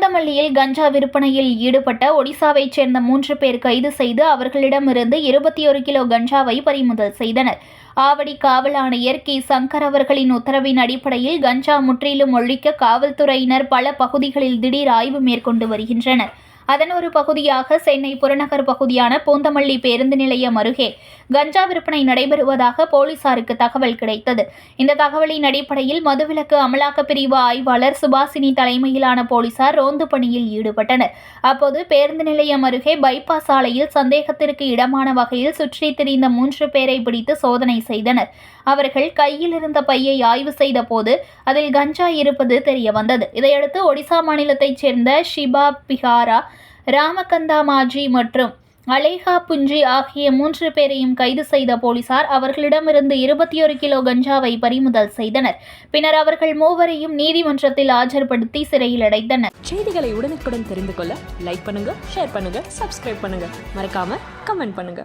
கஞ்சா விற்பனையில் ஈடுபட்ட ஒடிசாவைச் சேர்ந்த மூன்று பேர் கைது செய்து அவர்களிடமிருந்து இருபத்தி ஒரு கிலோ கஞ்சாவை பறிமுதல் செய்தனர். ஆவடி காவல் ஆணையர் கி. சங்கர் அவர்களின் உத்தரவின் அடிப்படையில் கஞ்சா முற்றிலும் ஒழிக்க காவல்துறையினர் பல பகுதிகளில் திடீர் ஆய்வு மேற்கொண்டு வருகின்றனர். அதன் ஒரு பகுதியாக சென்னை புறநகர் பகுதியான பூந்தமல்லி பேருந்து நிலையம் அருகே கஞ்சா விற்பனை நடைபெறுவதாக போலீசாருக்கு தகவல் கிடைத்தது. இந்த தகவலின் அடிப்படையில் மதுவிலக்கு அமலாக்கப் பிரிவு ஆய்வாளர் சுபாசினி தலைமையிலான போலீசார் ரோந்து பணியில் ஈடுபட்டனர். அப்போது பேருந்து நிலையம் அருகே பைபாஸ் சாலையில் சந்தேகத்திற்கு இடமான வகையில் சுற்றி திரிந்த மூன்று பேரை பிடித்து சோதனை செய்தனர். அவர்கள் கையில் இருந்த பையை ஆய்வு செய்த போது அதில் கஞ்சா இருப்பது தெரிய வந்தது இதையடுத்து ஒடிசா மாநிலத்தைச் சேர்ந்த ஷிபா பிஹாரா ராமகந்தா மாஜி மற்றும் அலேஹா புஞ்சி ஆகிய மூன்று பேரையும் கைது செய்த போலீசார் அவர்களிடமிருந்து இருபத்தி ஒரு கிலோ கஞ்சாவை பறிமுதல் செய்தனர். பின்னர் அவர்கள் மூவரையும் நீதிமன்றத்தில் ஆஜர்படுத்தி சிறையில் அடைத்தனர். செய்திகளை உடனுக்குடன் தெரிந்து கொள்ள லைக் பண்ணுங்க ஷேர் பண்ணுங்க சப்ஸ்கிரைப் பண்ணுங்க. மறக்காம கமெண்ட் பண்ணுங்க.